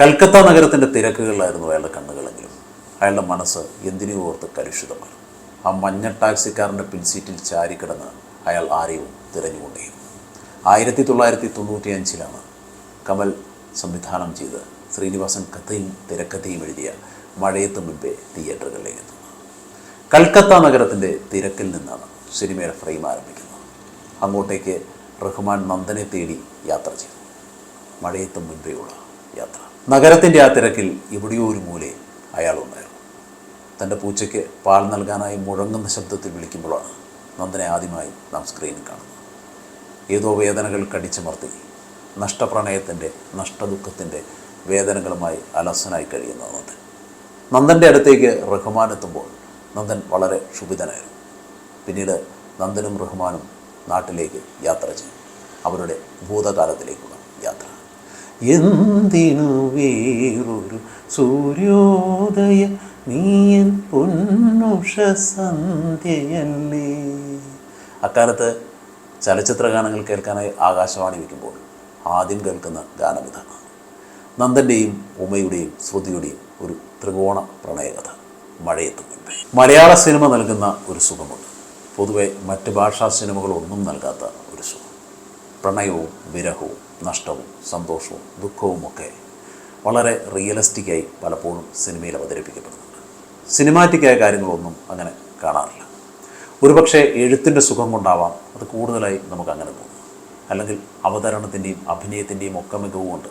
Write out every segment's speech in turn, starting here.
കൽക്കത്ത നഗരത്തിന്റെ തിരക്കുകളിലായിരുന്നു അയാളുടെ കണ്ണുകളെങ്കിലും. അയാളുടെ മനസ്സ് എന്തിനു ഓർത്ത് കലുഷിതമാണ് ആ മഞ്ഞ ടാക്സിക്കാരന്റെ പിൻസീറ്റിൽ ചാരിക്കിടന്ന് അയാൾ ആരെയും തിരഞ്ഞുകൊണ്ടേയിരുന്നു ആയിരത്തി തൊള്ളായിരത്തി തൊണ്ണൂറ്റി അഞ്ചിലാണ് കമൽ സംവിധാനം ചെയ്ത് ശ്രീനിവാസൻ കഥയും തിരക്കഥയും എഴുതിയ മഴയത്ത് മുൻപേ തിയേറ്ററുകളിലേക്ക് എത്തുന്നത്. കൽക്കത്ത നഗരത്തിന്റെ തിരക്കിൽ നിന്നാണ് സിനിമയുടെ ഫ്രെയിം ആരംഭിക്കുന്നത്. അങ്ങോട്ടേക്ക് റഹ്മാൻ നന്ദനെ തേടി യാത്ര ചെയ്തു. മഴയത്ത് മുൻപേയുള്ള യാത്ര. നഗരത്തിന്റെ ആ തിരക്കിൽ എവിടെയോ ഒരു മൂലെ അയാളുണ്ടായിരുന്നു. തന്റെ പൂച്ചയ്ക്ക് പാൽ നൽകാനായി മുഴങ്ങുന്ന ശബ്ദത്തിൽ വിളിക്കുമ്പോഴാണ് നന്ദനെ ആദ്യമായി നാം സ്ക്രീനിൽ കാണുന്നത്. ഏതോ വേദനകൾ കടിച്ചമർത്തി നഷ്ടപ്രണയത്തിന്റെ നഷ്ടദുഃഖത്തിന്റെ വേദനകളുമായി അലസനായി കഴിയുന്ന നന്ദൻ. നന്ദന്റെ അടുത്തേക്ക് റഹ്മാൻ എത്തുമ്പോൾ നന്ദൻ വളരെ ക്ഷുഭിതനായിരുന്നു. പിന്നീട് നന്ദനും റഹ്മാനും നാട്ടിലേക്ക് യാത്ര ചെയ്യും അവരുടെ ഭൂതകാലത്തിലേക്കുള്ള യാത്ര. എന്തിനു സൂര്യോദയ നീയൻ പൊന്നുഷ സന്ധ്യയല്ലേ. അക്കാലത്ത് ചലച്ചിത്ര ഗാനങ്ങൾ കേൾക്കാനായി ആകാശവാണി വയ്ക്കുമ്പോൾ ആദ്യം കേൾക്കുന്ന ഗാനം ഇതാണ്. നന്ദന്റെയും ഉമയുടെയും ശ്രുതിയുടെയും ഒരു ത്രികോണ പ്രണയകഥ മഴയെത്തും മുൻപേ. മലയാള സിനിമ നൽകുന്ന ഒരു സുഖമുണ്ട്. പൊതുവെ മറ്റ് ഭാഷാ സിനിമകളൊന്നും നൽകാത്ത ഒരു സുഖം. പ്രണയവും വിരഹവും നഷ്ടവും സന്തോഷവും ദുഃഖവും ഒക്കെ വളരെ റിയലിസ്റ്റിക്കായി പലപ്പോഴും സിനിമയിൽ അവതരിപ്പിക്കപ്പെടുന്നുണ്ട്. സിനിമാറ്റിക്കായ കാര്യങ്ങളൊന്നും അങ്ങനെ കാണാറില്ല. ഒരുപക്ഷെ എഴുത്തിന്റെ സുഖം കൊണ്ടാവാം അത് കൂടുതലായി നമുക്ക് അങ്ങനെ തോന്നും. അല്ലെങ്കിൽ അവതരണത്തിന്റെയും അഭിനയത്തിന്റെയും ഒക്കെ മികവ് കൊണ്ട്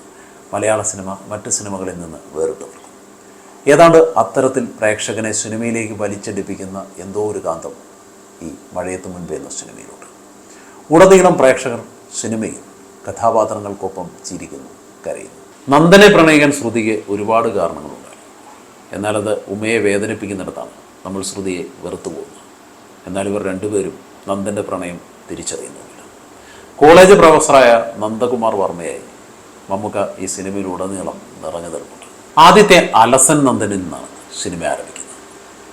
മലയാള സിനിമ മറ്റ് സിനിമകളിൽ നിന്ന് വേറിട്ട് നിൽക്കും. ഏതാണ്ട് അത്തരത്തിൽ പ്രേക്ഷകനെ സിനിമയിലേക്ക് വലിച്ചടിപ്പിക്കുന്ന എന്തോ ഒരു കാന്തം ഈ മഴയത്ത് മുൻപ് എന്ന സിനിമയിലുണ്ട് ഉടനീളം പ്രേക്ഷകർ സിനിമയിൽ കഥാപാത്രങ്ങൾക്കൊപ്പം ചിരിക്കുന്നു കരയുന്നു. നന്ദനെ പ്രണയിക്കാൻ ശ്രുതിക്ക് ഒരുപാട് കാരണങ്ങളുണ്ട്. എന്നാലത് ഉമയെ വേദനിപ്പിക്കുന്നിടത്താണ്. നമ്മൾ ശ്രുതിയെ വെറുത്തു പോകുന്നത് എന്നാൽ ഇവർ രണ്ടുപേരും നന്ദന്റെ പ്രണയം തിരിച്ചറിയുന്നുമില്ല കോളേജ് പ്രൊഫസറായ നന്ദകുമാർ വർമ്മയായി മമ്മൂക്ക ഈ സിനിമയിലുടനീളം നിറഞ്ഞു നിൽപ്പുണ്ട്. ആദ്യത്തെ അലസൻ നന്ദനിൽ നിന്നാണ് സിനിമ ആരംഭിക്കുന്നത്.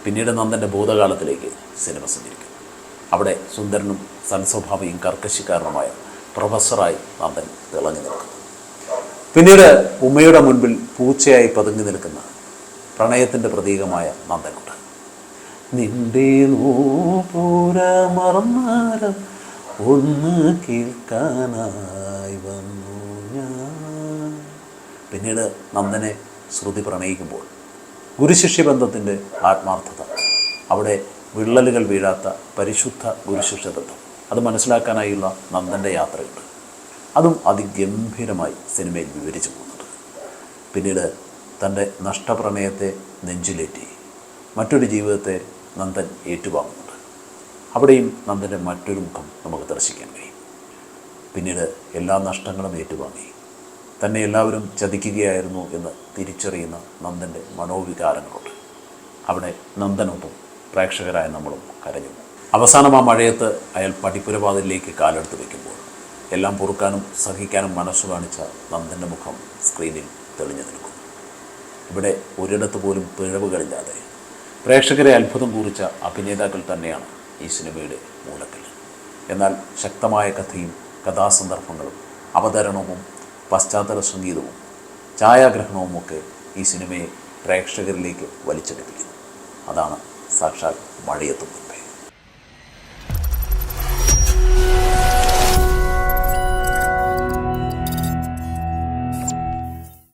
പിന്നീട് നന്ദന്റെ ഭൂതകാലത്തിലേക്ക് സിനിമ സഞ്ചരിക്കുന്നു. അവിടെ സുന്ദരനും സൻസ്വഭാവിയും കർക്കശിക്കാരനുമായ പ്രൊഫസറായി നന്ദൻ തിളങ്ങി നിൽക്കുന്നു. പിന്നീട് ഉമ്മയുടെ മുൻപിൽ പൂച്ചയായി പതുങ്ങി നിൽക്കുന്ന പ്രണയത്തിന്റെ പ്രതീകമായ നന്ദനുണ്ട് നിന്റെ ഒന്ന് കേൾക്കാനായി വന്നു ഞാൻ. പിന്നീട് നന്ദനെ ശ്രുതി പ്രണയിക്കുമ്പോൾ ഗുരുശിഷ്യ ബന്ധത്തിന്റെ ആത്മാർത്ഥത അവിടെ വിള്ളലുകൾ വീഴാത്ത പരിശുദ്ധ ഗുരുശിഷ്യ ബന്ധം. അത് മനസ്സിലാക്കാനായുള്ള നന്ദന്റെ യാത്രയുണ്ട്. അതും അതിഗംഭീരമായി സിനിമയിൽ വിവരിച്ചു പോകുന്നുണ്ട് പിന്നീട് തന്റെ നഷ്ടപ്രണയത്തെ നെഞ്ചിലേറ്റി മറ്റൊരു ജീവിതത്തെ നന്ദൻ ഏറ്റുവാങ്ങുന്നുണ്ട്. അവിടെയും നന്ദന്റെ മറ്റൊരു മുഖം നമുക്ക് ദർശിക്കാൻ കഴിയും. പിന്നീട് എല്ലാ നഷ്ടങ്ങളും ഏറ്റുവാങ്ങി. തന്നെ എല്ലാവരും ചതിക്കുകയായിരുന്നു എന്ന് തിരിച്ചറിയുന്ന നന്ദന്റെ മനോവികാരങ്ങളുണ്ട്. അവിടെ നന്ദനൊപ്പം പ്രേക്ഷകരായ നമ്മളും കരഞ്ഞു. അവസാനം ആ മഴയത്ത് അയാൾ പടിപ്പുരവാതിലേക്ക് കാലെടുത്ത് വയ്ക്കുമ്പോൾ എല്ലാം പൊറുക്കാനും സഹിക്കാനും മനസ്സ് കാണിച്ച നന്ദന്റെ മുഖം സ്ക്രീനിൽ തെളിഞ്ഞു നിൽക്കും ഇവിടെ ഒരിടത്ത് പോലും പിഴവുകളില്ലാതെ. പ്രേക്ഷകരെ അത്ഭുതം കുറിച്ച അഭിനേതാക്കൾ തന്നെയാണ് ഈ സിനിമയുടെ മൂലക്കൽ. എന്നാൽ ശക്തമായ കഥയും കഥാസന്ദർഭങ്ങളും അവതരണവും പശ്ചാത്തല സംഗീതവും ഛായാഗ്രഹണവും ഒക്കെ ഈ സിനിമയെ പ്രേക്ഷകരിലേക്ക് വലിച്ചെടുപ്പിക്കുന്നു. അതാണ് സാക്ഷാൽ മഴയെത്തുന്നത്